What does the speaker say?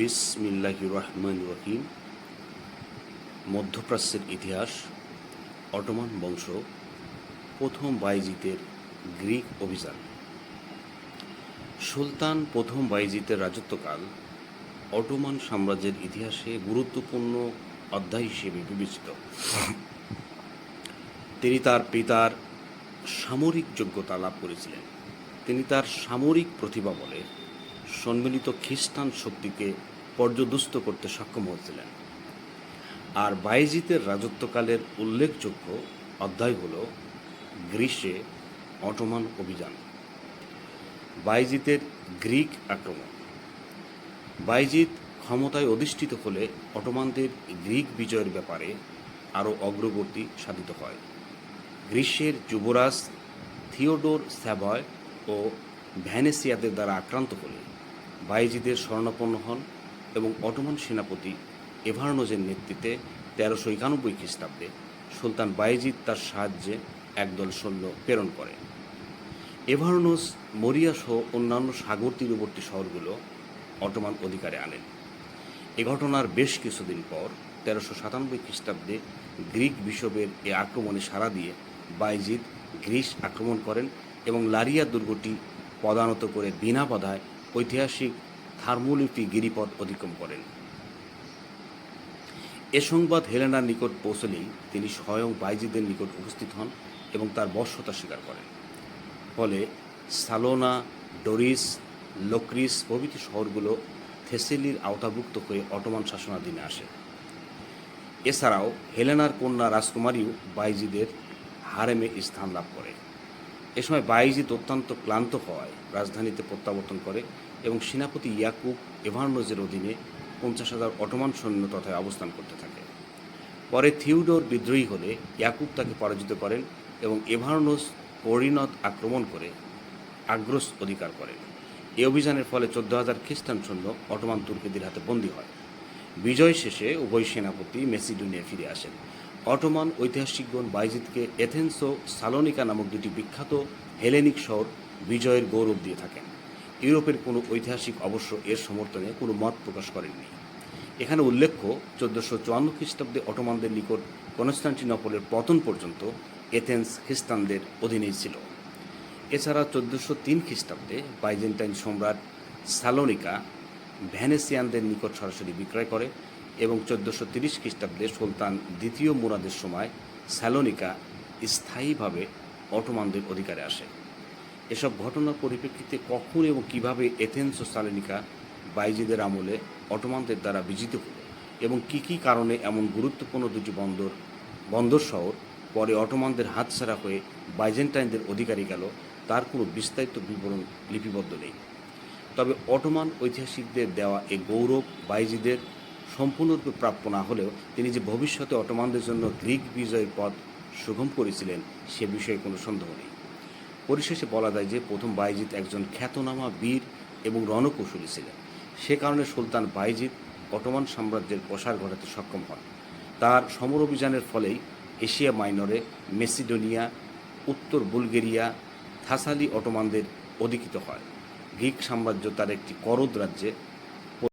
বিসমিল্লাহ রহমান রহিম মধ্যপ্রাচ্যের ইতিহাস, অটোমান বংশ, প্রথম বাইজিতের গ্রিক অভিযান। সুলতান প্রথম বাইজিতের রাজত্বকাল অটোমান সাম্রাজ্যের ইতিহাসে গুরুত্বপূর্ণ অধ্যায় হিসেবে বিবেচিত। তিনি তার পিতার সামরিক যোগ্যতা লাভ করেছিলেন। তিনি তার সামরিক প্রতিভা বলে সম্মিলিত খ্রিস্টান শক্তিকে পর্যদুস্ত করতে সক্ষম হয়েছিলেন। আর বাইজিতের রাজত্বকালের উল্লেখযোগ্য অধ্যায় হল গ্রীষ্মে অটোমান অভিযান। বাইজিতের গ্রিক আক্রমণ। বাইজিত ক্ষমতায় অধিষ্ঠিত হলে অটোমানদের গ্রিক বিজয়ের ব্যাপারে আরও অগ্রগতি সাধিত হয়। গ্রীষ্মের যুবরাজ থিওডোর স্যাভয় ও ভ্যানেসিয়াদের দ্বারা আক্রান্ত হলে বাইজিদের স্বর্ণাপন্ন হন এবং অটোমান সেনাপতি এভারনোজের নেতৃত্বে তেরোশো একানব্বই খ্রিস্টাব্দে সুলতান বাইজিদ তার সাহায্যে একদল সৈন্য প্রেরণ করে। এভারনোস মরিয়া সহ অন্যান্য সাগর তীরবর্তী শহরগুলো অটোমান অধিকারে আনেন। এ ঘটনার বেশ কিছুদিন পর তেরোশো সাতানব্বই খ্রিস্টাব্দে গ্রিক বিশপের এ আক্রমণে সাড়া দিয়ে বাইজিদ গ্রিস আক্রমণ করেন এবং লারিয়া দুর্গটি পদানত করে বিনা বাধায় ঐতিহাসিক থার্মোলিপি গিরিপথ অতিক্রম করেন। এ সংবাদ হেলেনার নিকট পৌঁছলেই তিনি স্বয়ং বাইজিদের নিকট উপস্থিত হন এবং তার বর্ষতা স্বীকার করেন। ফলে সালোনা, ডোরিস, লোক্রিস প্রভৃতি শহরগুলো থেসেলির আওতাভুক্ত হয়ে অটোমান শাসনাধীনে আসে। এছাড়াও হেলেনার কন্যা রাজকুমারীও বাইজিদের হারেমে স্থান লাভ করে। সময় বাইজিদ অত্যন্ত ক্লান্ত হওয়ায় রাজধানীতে প্রত্যাবর্তন করে এবং সেনাপতি ইয়াকুব এভারনোজের অধীনে পঞ্চাশ হাজার অটোমান সৈন্য তথায় অবস্থান করতে থাকে। পরে থিউডোর বিদ্রোহী হলে ইয়াকুব তাকে পরাজিত করেন এবং এভারনোস পরিণত আক্রমণ করে আগ্রস অধিকার করেন। এই অভিযানের ফলে চোদ্দ হাজার খ্রিস্টান সৈন্য অটোমান তুর্কিদের হাতে বন্দী হয়। বিজয় শেষে উভয় সেনাপতি মেসিডোনিয়া ফিরে আসেন। অটোমান ঐতিহাসিকগণ বাইজিদকে এথেন্স ও সালোনিকা নামক দুটি বিখ্যাত হেলেনিক শহর বিজয়ের গৌরব দিয়ে থাকেন। ইউরোপের কোনো ঐতিহাসিক অবশ্য এর সমর্থনে কোনো মত প্রকাশ করেননি। এখানে উল্লেখ্য, চোদ্দশো চুয়ান্ন খ্রিস্টাব্দে অটোমানদের নিকট কনস্টান্টিনপলের পতন পর্যন্ত এথেন্স খ্রিস্টানদের অধীনেই ছিল। এছাড়া চোদ্দশো তিন খ্রিস্টাব্দে বাইজেন্টাইন সম্রাট সালোনিকা ভ্যানেসিয়ানদের নিকট সরাসরি বিক্রয় করে এবং চোদ্দশো তিরিশ খ্রিস্টাব্দে সুলতান দ্বিতীয় মুরাদের সময় স্যালোনিকা স্থায়ীভাবে অটোমানদের অধিকারে আসে। এসব ঘটনার পরিপ্রেক্ষিতে কখন এবং কীভাবে এথেন্স ও সালেনিকা বাইজিদের আমলে অটোমানদের দ্বারা বিজিত হলো এবং কি কি কারণে এমন গুরুত্বপূর্ণ দুটি বন্দর বন্দর শহর পরে অটোমানদের হাতছাড়া হয়ে বাইজেন্টাইনদের অধিকারী গেল, তার কোনো বিস্তারিত বিবরণ লিপিবদ্ধ নেই। তবে অটোমান ঐতিহাসিকদের দেওয়া এ গৌরব বাইজিদের সম্পূর্ণরূপে প্রাপ্য না হলেও তিনি যে ভবিষ্যতে অটোমানদের জন্য গ্রিক বিজয়ের পথ সুগম করেছিলেন, সে বিষয়ে কোনো সন্দেহ নেই। পরিশেষে বলা যায় যে প্রথম বাইজিৎ একজন খ্যাতনামা বীর এবং রণকৌশলী ছিলেন। সে কারণে সুলতান বাইজিৎ অটোমান সাম্রাজ্যের প্রসার ঘটাতে সক্ষম হন। তার সমর অভিযানের ফলেই এশিয়া মাইনরে মেসিডোনিয়া, উত্তর বুলগেরিয়া, থাসালি অটোমানদের অধিকৃত হয়। গ্রিক সাম্রাজ্য তার একটি করদ রাজ্যে